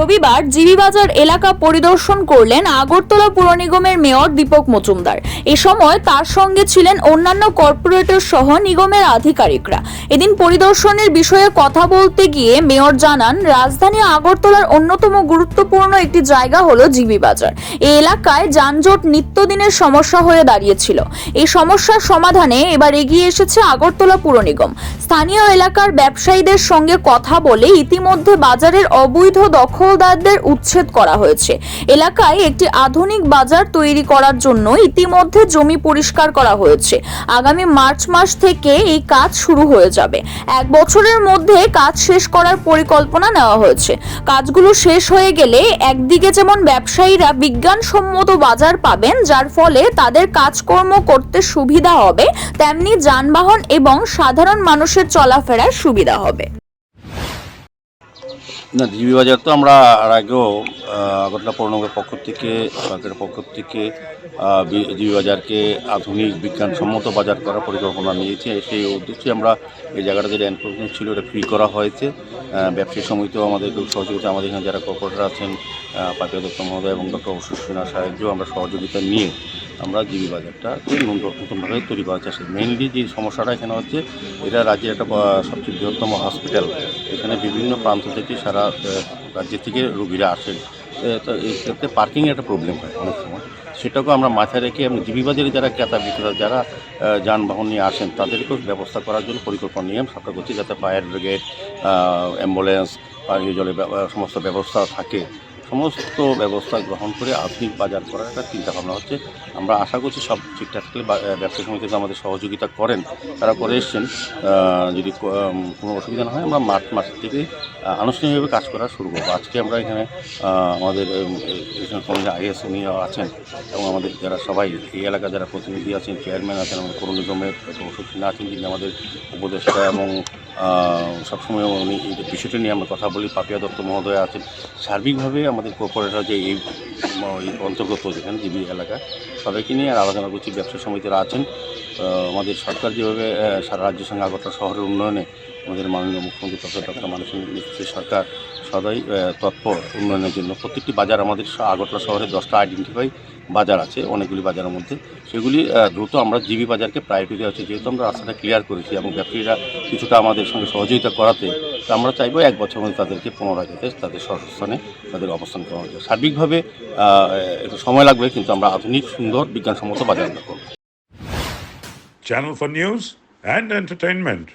রবিবার জিবিবাজার এলাকা পরিদর্শন করলেন আগরতলা পুর নিগমের মেয়র দীপক মজুমদার। এ সময় তার সঙ্গে ছিলেন অন্যান্য কর্পোরেটর সহ নিগমের আধিকারিকরা। এদিন পরিদর্শনের বিষয়ে কথা বলতে গিয়ে মেয়র জানান, রাজধানী আগরতলার অন্যতম গুরুত্বপূর্ণ একটি জায়গা হলো জিবিবাজার। এ এলাকায় যানজট নিত্যদিনের সমস্যা হয়ে দাঁড়িয়েছিল। এই সমস্যার সমাধানে এবার এগিয়ে এসেছে আগরতলা পুর নিগম। স্থানীয় এলাকার ব্যবসায়ীদের সঙ্গে কথা বলে ইতিমধ্যে বাজারের অবৈধ দখলদারদের উচ্ছেদ করা হয়েছে। এলাকায় একটি আধুনিক বাজার তৈরি করার জন্য ইতিমধ্যে জমি পরিষ্কার করা হয়েছে। আগামী মার্চ মাস থেকে এই কাজ শুরু হয়ে যাবে। এক বছরের মধ্যে কাজ শেষ করার পরিকল্পনা নেওয়া হয়েছে। কাজগুলো শেষ হয়ে গেলে একদিকে যেমন ব্যবসায়ীরা বিজ্ঞানসম্মত বাজার পাবেন, যার ফলে তাদের কাজকর্ম করতে সুবিধা হবে, তেমনি যানবাহন এবং সাধারণ মানুষের চলাফেরার সুবিধা হবে। না জিবি বাজার তো আমরা আর আগেও আগরতলা পৌরনগরের পক্ষ থেকে সরকারের পক্ষ থেকে আহ, বি- জিবি বাজারকে আধুনিক বিজ্ঞানসম্মত বাজার করার পরিকল্পনা নিয়েছি। সেই উদ্দেশ্যে আমরা এই জায়গাটা যেটা এনক্রোচমেন্ট ছিল এটা ফ্রি করা হয়েছে। ব্যবসায়ী সমিতিও আমাদের খুব সহযোগিতা আমাদের এখানে যারা কর্পোরেটর আছেন পাপিয়া দত্ত মহোদয় এবং ডক্টর অশ্বসীনা সাহায্য আমরা সহযোগিতা নিয়ে আমরা জিবি বাজারটাকে নতুন- নতুনভাবে তৈরি করার চেষ্টা মেইনলি যে সমস্যাটা এখানে হচ্ছে, এটা রাজ্যের একটা সবচেয়ে বৃহত্তম হসপিটাল এখানে বিভিন্ন প্রান্ত থেকে সারা রাজ্য থেকে রুগীরা আসেন। তো এই ক্ষেত্রে পার্কিংয়ের একটা প্রবলেম হয় অনেক সময়। সেটাকেও আমরা মাথায় রেখে এবং জিবি বাজারে যারা ক্রেতা বিক্রেতা, যারা যানবাহন নিয়ে আসেন, তাদেরকেও ব্যবস্থা করার জন্য পরিকল্পনা নিয়ে সরকার করছি যাতে ফায়ার ব্রিগেড অ্যাম্বুলেন্স পানীয় জলের সমস্ত ব্যবস্থা থাকে। সমস্ত ব্যবস্থা গ্রহণ করে আধুনিক বাজার করার একটা চিন্তাভাবনা হচ্ছে। আমরা আশা করছি সব ঠিকঠাক থাকলে ব্যবসা সমিতি আমাদের সহযোগিতা করেন। তারা করে এসছেন। যদি কোনো অসুবিধা না হয়, আমরা মার্চ মাস থেকে আনুষ্ঠানিকভাবে কাজ করা শুরু করব। আজকে আমরা এখানে আমাদের আইএস উনি আছেন এবং আমাদের যারা সবাই, এই এলাকার যারা প্রতিনিধি আছেন, চেয়ারম্যান আছেন, আমাদের করুণ নিগমের ওষুধ আছেন, যিনি আমাদের উপদেষ্টা এবং সবসময় উনি এই বিষয়টি নিয়ে আমরা কথা বলি। পাপিয়া দত্ত মহোদয় আছেন। সার্বিকভাবে আমাদের কর্পোরেটর যে এই এই অন্তর্গত যেখানে জিবি এলাকা, সবাইকে নিয়ে আর আলোচনা করছি, ব্যবসা সমিতিরা আছেন আমাদের সরকার যেভাবে সারা রাজ্যের সঙ্গে আগত শহরের উন্নয়নে আমাদের মাননীয় মুখ্যমন্ত্রী প্রফেসর ডক্টর নেতৃত্বে সরকার সদাই তৎপর উন্নয়নের জন্য। প্রত্যেকটি বাজার আমাদের আগরতলা শহরে দশটা আইডেন্টিফাই বাজার আছে, অনেকগুলি বাজারের মধ্যে। সেগুলি দ্রুত আমরা জিবি বাজারকে প্রায়োরিটি দেওয়া হচ্ছে যেহেতু আমরা রাস্তাটা ক্লিয়ার করেছি এবং ব্যবসায়ীরা কিছুটা আমাদের সঙ্গে সহযোগিতা করাতে আমরা চাইব এক বছর মধ্যে তাদেরকে পুনরায় যাতে তাদের স্বস্থানে তাদের অবস্থান করানো যায়। সার্বিকভাবে একটু সময় লাগবে, কিন্তু আমরা আধুনিক, সুন্দর বিজ্ঞানসম্মত বাজার করব। Channel for news and entertainment.